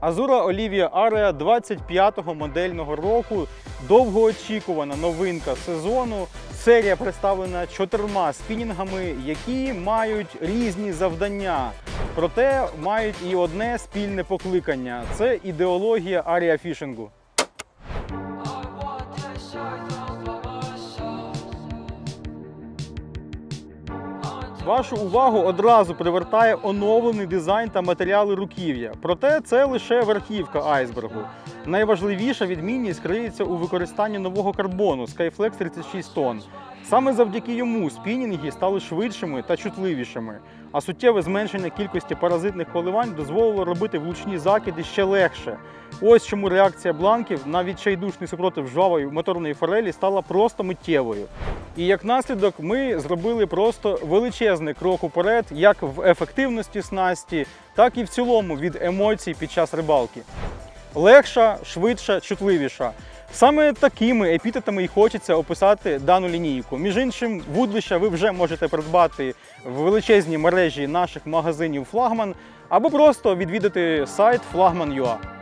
Азура Olivia Area 25-го модельного року. Довгоочікувана новинка сезону. Серія представлена чотирма спінінгами, які мають різні завдання. Проте мають і одне спільне покликання це ідеологія аріафішингу. Вашу увагу одразу привертає оновлений дизайн та матеріали руків'я. Проте це лише верхівка айсбергу. Найважливіша відмінність криється у використанні нового карбону Skyflex 36 тонн. Саме завдяки йому спінінги стали швидшими та чутливішими, а суттєве зменшення кількості паразитних коливань дозволило робити влучні закиди ще легше. Ось чому реакція бланків на відчайдушний супротив жвавої моторної форелі стала просто миттєвою. І як наслідок ми зробили просто величезний крок уперед, як в ефективності снасті, так і в цілому від емоцій під час рибалки. Легша, швидша, чутливіша. Саме такими епітетами і хочеться описати дану лінійку. Між іншим, вудлища ви вже можете придбати в величезній мережі наших магазинів флагман або просто відвідати сайт flagman.ua.